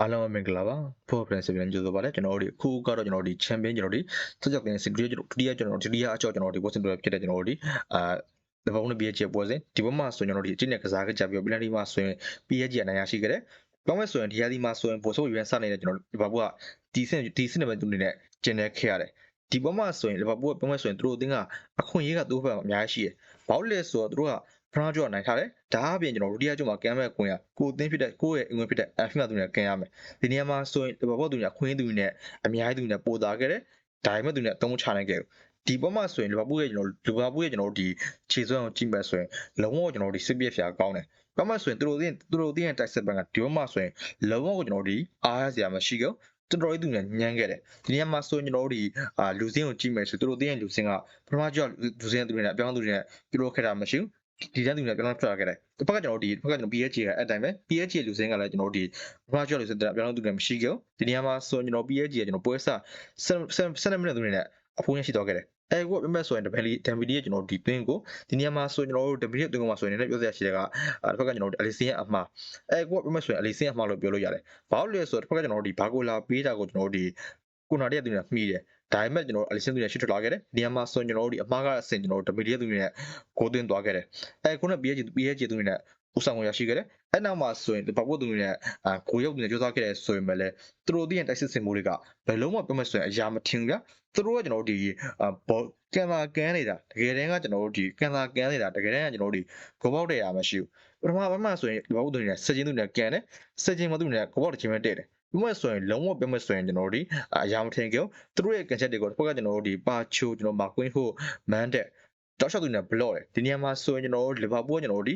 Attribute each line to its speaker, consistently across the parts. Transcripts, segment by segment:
Speaker 1: အားလုံးပဲမင်္ဂလာပါဖော်ဖရန်စီပြန်ကြိုဆိုပါလေကျွန်တော်တို့ဒီအခုကတော့ကျွန်တော်တို့ဒီချန်ပီယံကျွန်တော်တို့ဒီစက်ကြောက်တဲ့စင်ကရီကျွန်တော်ဒုတိယကျွန်တော်ဒုတိယအကြော့ကျွန်တော်တို့ဒီဘောစင်တွေဖြစ်တဲ့ကျွန်တော်တို့ဒီအာဒီဘုံနဲ့ပြည့်ချေပွဲစဉ်ဒီဘက်မှာဆိုရင်ကျွန်တော်တို့ဒီအကျင့်နဲ့ကစားခဲ့ကြပြီးပလန်ဒီမှာဆိုရင်ပြည့်ချေအနိုင်ရရှိခဲ့တယ်။ဘာမှဆိုရင်ဒီရာဒီမှာဆိုရင်ပိုဆိုရွေးစနေတဲ့ကျွန်တော်တို့ဒီဘာဘူးကဒီစင်ဒီစင်နဲ့ပဲသူနေနဲ့ကျင်နေခဲ့ရတယ်။ဒီဘက်မှာဆိုရင်လီဗာပူးကပြောမဲ့ဆိုရင်သူတို့အသင်းကအခွင့်အရေးကသူ့ဘက်မှာအများကြီးရှိတယ်။ဘာလို့လဲဆိုတော့သူတို့က ဖရန်ဂျော့နိုင်ထားတယ်။ဒါအပြင်ကျွန်တော်တို့ဒုတိယကျုံမှာကမ်းမဲ့ခွင့်ရကိုအသင်းဖြစ်တဲ့ကိုယ့်ရဲ့အင်ဝင်ဖြစ်တဲ့အဖင်ကသူနဲ့ကမ်းရမယ်။ဒီနေရာမှာဆိုရင်လီဗာပူးကသူနဲ့ခွင့်သူနဲ့အများကြီးသူနဲ့ပိုသားခဲ့တယ်။ဒါပေမဲ့သူနဲ့အသုံးချနိုင်ခဲ့ဘူး။ဒီပေါ်မှာဆိုရင်လီဗာပူးရဲ့ကျွန်တော်လီဗာပူးရဲ့ကျွန်တော်တို့ဒီခြေစွမ်းကိုကြည့်မဲ့ဆိုရင်လုံးဝကျွန်တော်တို့ဒီစစ်ပြက်ဖျာကောင်းတယ်။ဘာမှဆိုရင်သူတို့အသင်းသူတို့အသင်းရဲ့တိုက်စစ်ဘက်ကဒီပေါ်မှာဆိုရင်လုံးဝကိုကျွန်တော်တို့ဒီအားရစရာမရှိဘူး။တော်တော်လေးသူနဲ့ညံ့ခဲ့တယ်ဒီနေရာမှာဆိုရင်ကျွန်တော်တို့ဒီအာလူစင်းကိုကြည့်မယ်ဆိုသူတို့တင်းရဲ့လူစင်းကပထမကျော့လူစင်းသူတွေနဲ့အပြောင်းသူတွေနဲ့ပြုလုပ်ခဲ့တာမရှိဘူး ဒီတန်းသူတွေနဲ့ပြောင်းထွက်လာခဲ့တယ်ဒီဘက်ကကျွန်တော်တို့ဒီဘက်ကကျွန်တော် PHG ကအဲ့တိုင်းပဲ PHG လူစင်းကလည်းကျွန်တော်တို့ဒီပထမကျော့လူစင်းတွေပြောင်းသူတွေမရှိခဲ့ဘူးဒီနေရာမှာဆိုရင်ကျွန်တော် PHG ကကျွန်တော်ပွဲစား7မိနစ်သူတွေနဲ့အဖိုးရရှိတော့ခဲ့တယ်အဲကိုပြမဲ့ဆိုရင်ဒဗလီဒမ်ဘီလီရဲ့ကျွန်တော်ဒီတွင်းကိုဒီနေရာမှာဆိုရင်ကျွန်တော်တို့ဒဗလီရဲ့တွင်းကိုမှာဆိုရင်လည်းပြောစရာရှိတဲ့ကတစ်ဖက်ကကျွန်တော်တို့အလီစင်းရဲ့အမှားအဲကိုပြမဲ့ဆိုရင်အလီစင်းရဲ့အမှားလို့ပြောလို့ရတယ်ဘာလို့လဲဆိုတော့တစ်ဖက်ကကျွန်တော်တို့ဒီဘာကိုလာပေးတာကိုကျွန်တော်တို့ဒီကိုနာတရက်သူနဲ့မှီတယ် ဒါပေမဲ့ကျွန်တော်တို့အလီစင်းသူနဲ့ရှစ်ထွက်လာခဲ့တယ်ဒီနေရာမှာဆိုရင်ကျွန်တော်တို့ဒီအမှားကအဆင်ကျွန်တော်တို့ဒဗလီရဲ့သူနဲ့ကိုသွင်းသွားခဲ့တယ်အဲကိုနဲ့ PH PH သူနဲ့ဥဆောင်ကိုရရှိခဲ့တယ်အဲ့နောက်မှာဆိုရင်ဘာပုတ်သူတွေနဲ့အာကိုရုပ်တွေနဲ့ကြိုးစားခဲ့တယ်ဆိုရင်ပဲလေသူတို့တည်းရဲ့တိုက်စစ်စင်မှုတွေကဘယ်လုံးမှပြမဲ့ဆိုရင်အရာမထင်ဘူးဗျာသူတို့ကကျွန်တော်တို့ဒီအာဘောကန်လာကန်နေတာတကယ်တမ်းကကျွန်တော်တို့ဒီကန်လာကန်နေတာတကယ်တမ်းကကျွန်တော်တို့ဒီကိုပေါက်တဲ့အရာမရှိဘူးပထမပိုင်းမှာဆိုရင်ဘာပုတ်သူတွေနဲ့စက်ချင်းသူတွေနဲ့ကန်တယ်စက်ချင်းမသူတွေနဲ့ကိုပေါက်တစ်ချင်းပဲတဲ့တယ် ပြမဲ့ဆိုရင်လုံးဝပြမဲ့ဆိုရင်ကျွန်တော်တို့ဒီအရာမထင်ကြဘူးသူတို့ရဲ့ကန်ချက်တွေကိုတစ်ခါကကျွန်တော်တို့ဒီပါချိုကျွန်တော်မာကွင်းဟိုမန်တဲ့တောက်လျှောက်သူနဲ့ဘလော့တယ်ဒီနေရာမှာဆိုရင်ကျွန်တော်တို့လီဗာပူးကကျွန်တော်တို့ဒီ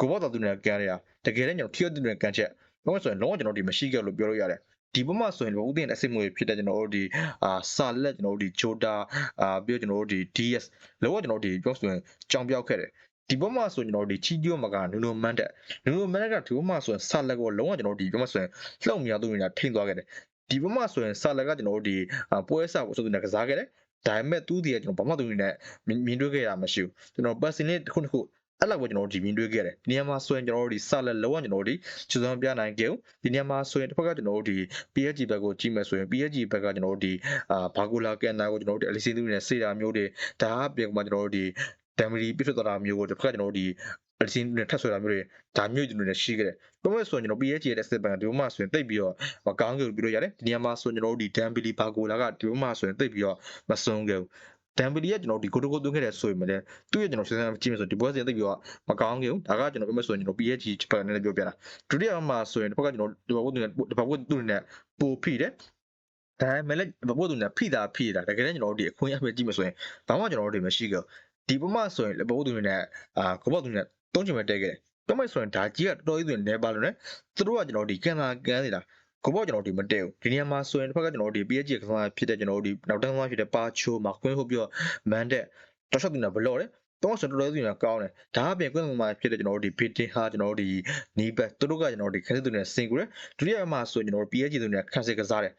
Speaker 1: ကိုဘောတော်သူနဲ့ကန်ရတာတကယ်တမ်းကျွန်တော်ထိရသူနဲ့ကန်ချက်ဘာလို့ဆိုရင်လုံးဝကျွန်တော်ဒီမရှိခဲ့လို့ပြောလို့ရတယ်ဒီဘက်မှာဆိုရင်ဦးတင်အစစ်မွေဖြစ်တဲ့ကျွန်တော်တို့ဒီအာစာလက်ကျွန်တော်တို့ဒီဂျိုတာအာပြီးတော့ကျွန်တော်တို့ဒီ DS လောကကျွန်တော်တို့ဒီပြောဆိုရင်ကြောင်ပြောက်ခဲ့တယ် ဒီဘက်မှာဆိုကျွန်တော်တို့ဒီချီဂျိုမကနူနိုမန်တက်နူနိုမန်တက်ကဒီဘက်မှာဆိုရင်စာလက်ကိုလုံးဝကျွန်တော်တို့ဒီဘက်မှာဆိုရင်လှုပ်မြောက်သူတွေကထိန်းသွားခဲ့တယ်ဒီဘက်မှာဆိုရင်စာလက်ကကျွန်တော်တို့ဒီပွဲစားကိုဆိုသူနဲ့ကစားခဲ့တယ်ဒါပေမဲ့သူ့ဒီကကျွန်တော်ဘာမှသူနဲ့မြင်တွေ့ခဲ့တာမရှိဘူးကျွန်တော် personally တစ်ခုတစ်ခုအဲ့လောက်ပဲကျွန်တော်တို့ဒီမြင်တွေ့ခဲ့တယ်ဒီနေရာမှာဆိုရင်ကျွန်တော်တို့ဒီစလက်လောကကျွန်တော်တို့ဒီချူစံပြနိုင်ကြဒီနေရာမှာဆိုရင်တစ်ဖက်ကကျွန်တော်တို့ဒီ PSG ဘက်ကိုကြည့်မယ်ဆိုရင် PSG ဘက်ကကျွန်တော်တို့ဒီအာဘာဂိုလာကန်နာကိုကျွန်တော်တို့အလီစင်းသူနဲ့စေတာမျိုးတွေဒါအပြင်မှာကျွန်တော်တို့ဒီ ဒမ်မရီပြစ်ထွက်သွားတာမျိုးကိုတစ်ဖက်ကကျွန်တော်တို့ဒီအလီစင်းနဲ့ထပ်ဆွဲတာမျိုးတွေဒါမျိုးကျွန်တော်တို့ရှိခဲ့တယ်။ဘာလို့လဲဆိုရင်ကျွန်တော် PSG ရဲ့စစ်ဘန်ဒီဘက်မှာဆိုရင်တိတ်ပြီးတော့မကောင်းကြဘူးပြောလို့ရတယ်။ဒီနေရာမှာဆိုရင်ကျွန်တော်တို့ဒီဒမ်ဘီလီဘာဂိုလာကဒီဘက်မှာဆိုရင်တိတ်ပြီးတော့မဆုံးခဲ့ဘူး။ဒမ်ဘီလီကကျွန်တော်ဒီကိုတိုကိုသွင်းခဲ့တဲ့ဆိုရင်မလဲသူ့ရဲ့ကျွန်တော်စဉ်းစားကြည့်မယ်ဆိုဒီပွဲစဉ်တိတ်ပြီးတော့မကောင်းခဲ့ဘူးဒါကကျွန်တော်ပြောမယ်ဆိုရင်ကျွန်တော် PSG ဘက်နဲ့ပြောပြတာဒုတိယမှာဆိုရင်တစ်ဖက်ကကျွန်တော်ဒီဘက်ကိုဒီဘက်ကိုသူ့နဲ့ပိုဖိတယ်ဒါပေမဲ့လည်းဘက်ကိုသူနဲ့ဖိတာဖိတာတကယ်လည်းကျွန်တော်တို့ဒီအခွင့်အရေးကြည့်မယ်ဆိုရင်ဘာမှကျွန်တော်တို့တွေမရှိခဲ့ ဒီဘက်မှာဆိုရင်ဘက်ကိုသူနဲ့အာကိုဘောသူနဲ့တုံးချင်ပဲတဲခဲ့တယ်ပြောမယ်ဆိုရင်ဒါကြီးကတော်တော်ကြီးသူနေပါလို့ねသူတို့ကကျွန်တော်ဒီကန်လာကန်နေတာကိုပေါ့ကျွန်တော်ဒီမတည့်ဘူးဒီနေရာမှာဆိုရင်တစ်ဖက်ကကျွန်တော်ဒီ PSG ကစားဖြစ်တဲ့ကျွန်တော်ဒီနောက်တန်းသွားဖြစ်တဲ့ပါချိုမှာကွင်းဟုတ်ပြီးတော့မန်တဲ့တော်ရှော့တင်တာဘလော့တယ်တော့ဆိုတော်တော်ကြီးကကောင်းတယ်ဒါအပြင်ကွင်းမှာဖြစ်တဲ့ကျွန်တော်တို့ဒီ bidding ဟာကျွန်တော်တို့ဒီနီးဘက်သူတို့ကကျွန်တော်တို့ဒီခက်စစ်သူနဲ့စင်ကူတယ်ဒုတိယမှာဆိုရင်ကျွန်တော်တို့ PSG သူနဲ့ခက်စစ်ကစားတယ်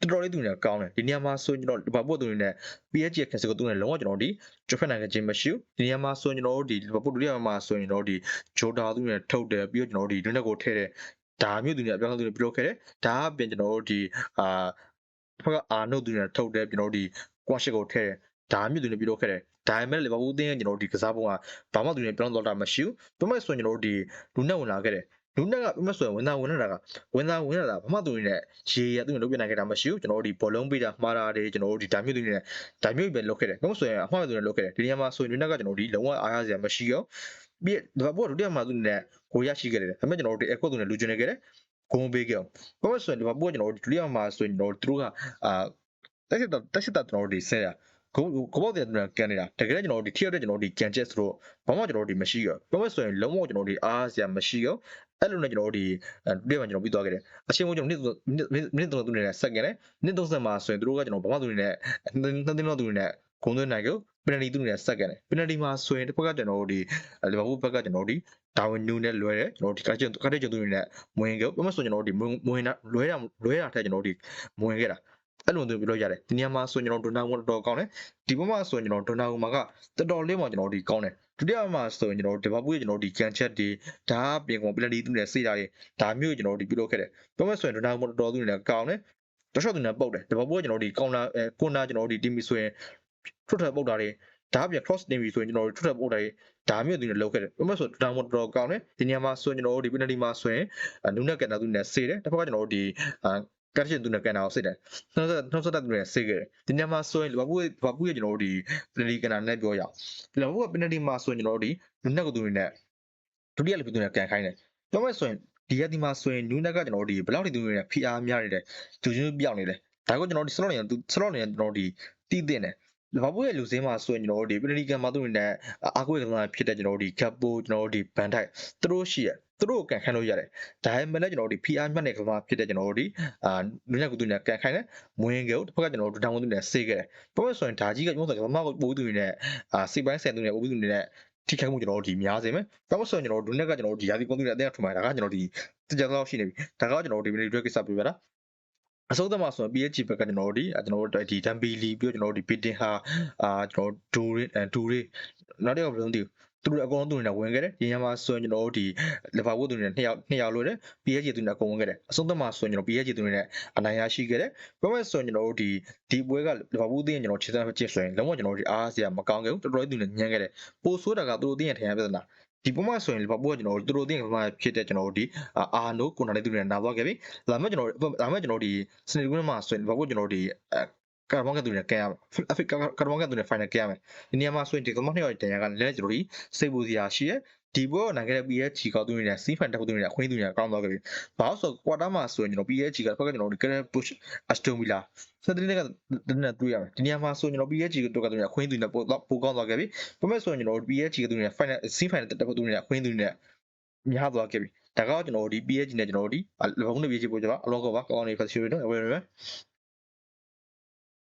Speaker 1: တော်တော်လေးသူနဲ့ကောင်းတယ်ဒီနေရာမှာဆိုရင်ကျွန်တော်ဘာပို့သူနဲ့ PSG ခက်စစ်ကိုသူနဲ့လုံးဝကျွန်တော်ဒီကျွတ်ဖက်နိုင်ခဲ့ခြင်းမရှိဘူးဒီနေရာမှာဆိုရင်ကျွန်တော်တို့ဒီဘာပို့ဒုတိယမှာဆိုရင်ကျွန်တော်တို့ဒီဂျိုတာသူနဲ့ထုတ်တယ်ပြီးတော့ကျွန်တော်တို့ဒီလွတ်လက်ကိုထည့်တယ်ဒါမျိုးသူတွေအပြောင်းသူတွေပြုလုပ်ခဲ့တယ်ဒါအပြင်ကျွန်တော်တို့ဒီအာဘက်ကအာနုတ်သူတွေထုတ်တယ်ကျွန်တော်တို့ဒီကွန်ရှစ်ကိုထည့်တယ်ဒါမျိုးသူတွေပြုလုပ်ခဲ့တယ်ဒါပေမဲ့လီဗာပူးအသင်းရဲ့ကျွန်တော်တို့ဒီကစားပုံကဘာမှသူတွေပြောင်းတော့တာမရှိဘူးပြောမဲ့ဆိုရင်ကျွန်တော်တို့ဒီလူနဲ့ဝင်လာခဲ့တယ် လူနဲ့ကပြောမဲ့ဆိုရင်ဝင်သားဝင်လာတာကဝင်သားဝင်လာတာဘာမှသူတွေနဲ့ရေရသူတွေလုပ်ပြနိုင်ခဲ့တာမရှိဘူးကျွန်တော်တို့ဒီဘောလုံးပေးတာမှားတာတွေကျွန်တော်တို့ဒီဒါမျိုးသူတွေနဲ့ဒါမျိုးပဲလုပ်ခဲ့တယ်ပြောမဲ့ဆိုရင်အမှားသူတွေလုပ်ခဲ့တယ်ဒီနေရာမှာဆိုရင်လူနဲ့ကကျွန်တော်တို့ဒီလုံးဝအားရစရာမရှိရောပြီးတော့ဘောဒုတိယမှာသူတွေနဲ့ကိုရရှိခဲ့တယ်ဒါပေမဲ့ကျွန်တော်တို့ဒီအကော့သူနဲ့လူကျင်နေခဲ့တယ်ဂုံပေးခဲ့အောင်ဘာလို့ဆိုရင်ဒီမှာပို့ကျွန်တော်တို့ဒုတိယမှာဆိုရင်ကျွန်တော်တို့သူတို့ကအာတက်စစ်တက်စစ်တက်ကျွန်တော်တို့ဒီဆဲရ ကိုကိုဘောက်တဲ့ကန်နေတာတကယ်ကျွန်တော်တို့ဒီထိရောက်တဲ့ကျွန်တော်တို့ဒီကန်ချက်ဆိုတော့ဘာမှကျွန်တော်တို့ဒီမရှိရောဘာလို့ဆိုရင်လုံးဝကျွန်တော်တို့ဒီအားစရာမရှိရောအဲ့လိုနဲ့ကျွန်တော်တို့ဒီဒီမှာကျွန်တော်ပြီးသွားခဲ့တယ်အချင်းမို့ကျွန်တော်နှစ်နှစ်သုံးသူနေနဲ့စက္ကန့်နဲ့နှစ်သုံးဆက်မှာဆိုရင်တို့ကကျွန်တော်ဘာမှသူနေနဲ့နှစ်သိန်းလောက်သူနေနဲ့ဂုံသွင်းနိုင်ကိုပနတီသူနေနဲ့စက္ကန့်နဲ့ပနတီမှာဆိုရင်တစ်ဖက်ကကျွန်တော်တို့ဒီလီဗာပူးဘက်ကကျွန်တော်တို့ဒီဒါဝင်နူနဲ့လွဲတယ်ကျွန်တော်ဒီကကြကတဲ့ကျွန်တော်တို့နေနဲ့မဝင်ကြဘူးဘာမှဆိုကျွန်တော်တို့ဒီမဝင်တာလွဲတာလွဲတာထက်ကျွန်တော်တို့ဒီမဝင်ခဲ့တာ အဲ့လိုမျိုးပြောလို့ရတယ်ဒီနေရာမှာဆိုရင်ကျွန်တော်ဒိုနာဝတော်တော်ကောင်းတယ်ဒီဘက်မှာဆိုရင်ကျွန်တော်ဒိုနာဝမှာကတော်တော်လေးမှကျွန်တော်ဒီကောင်းတယ်ဒုတိယမှာဆိုရင်ကျွန်တော်တို့ဒီဘာဘူးရဲ့ကျွန်တော်တို့ဒီကန်ချက်တွေဒါကပြင်ကုန်ပလန်တီသူနဲ့စေးတာတွေဒါမျိုးကျွန်တော်တို့ဒီပြုလုပ်ခဲ့တယ်ပြောမယ်ဆိုရင်ဒနာမတော်သူနဲ့ကောင်းတယ်တခြားသူနဲ့ပုတ်တယ်ဒီဘာဘူးကကျွန်တော်တို့ဒီကောင်လာအဲကွန်နာကျွန်တော်တို့ဒီတီမီဆိုရင်ထွတ်ထွက်ပုတ်တာတွေဒါပြင် cross တင်ပြီဆိုရင်ကျွန်တော်တို့ထွတ်ထွက်ပုတ်တာတွေဒါမျိုးသူနဲ့လုပ်ခဲ့တယ်ပြောမယ်ဆိုဒနာမတော်ကောင်းတယ်ဒီနေရာမှာဆိုရင်ကျွန်တော်တို့ဒီပလန်တီမှာဆိုရင်နုနဲ့ကန်တာသူနဲ့စေးတယ်တစ်ဖက်ကကျွန်တော်တို့ဒီအာ ကတ်ရှင်သူနဲ့ကန်တာကိုစစ်တယ်နောက်ဆက်နောက်ဆက်သူနဲ့စေးခဲ့တယ်ဒီနေရာမှာဆိုရင်ဘာဘူးဘာဘူးရဲ့ကျွန်တော်တို့ဒီပလန်တီကန်တာနဲ့ပြောရအောင်ဒီလောက်ကပင်နတီမှာဆိုရင်ကျွန်တော်တို့ဒီလူနက်ကသူတွေနဲ့ဒုတိယလူသူတွေနဲ့ကန်ခိုင်းတယ်ပြောမယ်ဆိုရင်ဒီရက်ဒီမှာဆိုရင်လူနက်ကကျွန်တော်တို့ဒီဘယ်လောက်ထိသူတွေနဲ့ဖိအားများနေတယ်သူချင်းပြောင်းနေတယ်ဒါကကျွန်တော်တို့ slot နေသူ slot နေကျွန်တော်တို့ဒီတီးတင်တယ်ဘာဘူးရဲ့လူစင်းမှာဆိုရင်ကျွန်တော်တို့ဒီပင်နတီကန်မှာသူတွေနဲ့အာကွေကစားဖြစ်တဲ့ကျွန်တော်တို့ဒီကပ်ပိုကျွန်တော်တို့ဒီဘန်တိုက်သူတို့ရှိရ သူတို့ကန်ခိုင်းလို့ရတယ်ဒါပေမဲ့လည်းကျွန်တော်တို့ဒီ PR မြတ်တဲ့ကစားဖြစ်တဲ့ကျွန်တော်တို့ဒီအာလူနက်ကသူတွေနဲ့ကန်ခိုင်းတယ်မဝင်ကြဘူးတစ်ဖက်ကကျွန်တော်တို့တောင်ဝန်သူတွေနဲ့စေးခဲ့တယ်ပြောမယ်ဆိုရင်ဒါကြီးကကျွန်တော်တို့ကမမပိုးသူတွေနဲ့အာစိတ်ပိုင်းဆန်သူတွေနဲ့ပိုးသူတွေနဲ့ထိခိုက်မှုကျွန်တော်တို့ဒီများစေမယ်။ဘာလို့ဆိုရင်ကျွန်တော်တို့ဒုနက်ကကျွန်တော်တို့ဒီရာသီကုန်သူတွေအတင်းထမှန်ဒါကကျွန်တော်ဒီတကြတော့ရှိနေပြီ။ဒါကကျွန်တော်တို့ဒီမီလီဒရက်ကိစ္စပြပြတာ။အစိုးသမားဆိုရင် PHG ဘက်ကကျွန်တော်တို့ဒီကျွန်တော်တို့ဒီဒမ်ဘီလီပြီးတော့ကျွန်တော်တို့ဒီပီတင်ဟာအာကျွန်တော်ဒူရီဒူရီနောက်တစ်ယောက်ဘယ်လိုမသိဘူး သူတို့အကုန်လုံးသူတွေနဲ့ဝင်ခဲ့တယ်။ဒီညမှာဆိုရင်ကျွန်တော်တို့ဒီလီဗာပူးသူတွေနဲ့နှစ်ယောက်နှစ်ယောက်လို့တယ် PSG သူတွေနဲ့အကုန်ဝင်ခဲ့တယ်။အဆုံးသမားဆိုရင်ကျွန်တော် PSG သူတွေနဲ့အနိုင်ရရှိခဲ့တယ်။ပြောမယ်ဆိုရင်ကျွန်တော်တို့ဒီဒီပွဲကလီဗာပူးတင်းကျွန်တော်ခြေစမ်းချစ်ဆိုရင်လုံးဝကျွန်တော်တို့ဒီအားစရာမကောင်းခဲ့ဘူးတော်တော်လေးသူတွေညံ့ခဲ့တယ်။ပိုဆိုးတာကသူတို့တင်းရထင်ရပြဿနာဒီပုံမှန်ဆိုရင်လီဗာပူးကကျွန်တော်တို့သူတို့တင်းကမှဖြစ်တဲ့ကျွန်တော်တို့ဒီအာနိုကိုနာလေးသူတွေနဲ့နာသွားခဲ့ပြီ။ဒါမှကျွန်တော်ဒါမှကျွန်တော်ဒီစနေကွင်းမှာဆိုရင်လီဗာပူးကျွန်တော်ဒီ ကာဘောင်ကသူတွေနဲ့ကဲရမယ်။အဖရိကကာဘောင်ကသူတွေ final ကဲရမယ်။ဒီနေရာမှာဆိုရင်ဒီကမ္ဘာနှစ်ယောက်တန်ရကလည်းကျွန်တော်ဒီစိတ်ပူစရာရှိရဲ့ဒီဘောနိုင်ခဲ့တဲ့ PSG ကောက်သူတွေနဲ့စီးဖန်တက်သူတွေနဲ့အခွင့်အရေးသူတွေနဲ့ကောင်းသွားခဲ့ပြီ။ဘာလို့ဆိုကွာတာမှာဆိုရင်ကျွန်တော် PSG ကဖက်ကကျွန်တော်ဒီ Karen Push Aston Villa စတဲ့နေ့ကတနေ့တွေ့ရမယ်။ဒီနေရာမှာဆိုကျွန်တော် PSG တို့ကသူတွေနဲ့အခွင့်အရေးသူတွေနဲ့ပိုပိုကောင်းသွားခဲ့ပြီ။ဘာမဲ့ဆိုရင်ကျွန်တော် PSG ကသူတွေနဲ့ final စီးဖန်တက်သူတွေနဲ့အခွင့်အရေးသူတွေနဲ့များသွားခဲ့ပြီ။ဒါကကျွန်တော်ဒီ PSG နဲ့ကျွန်တော်ဒီလီဗာပူးနဲ့ PSG ပို့ကြပါအလောကပါကောင်းနေဖက်စီရီတော့ဝယ်ရမယ်။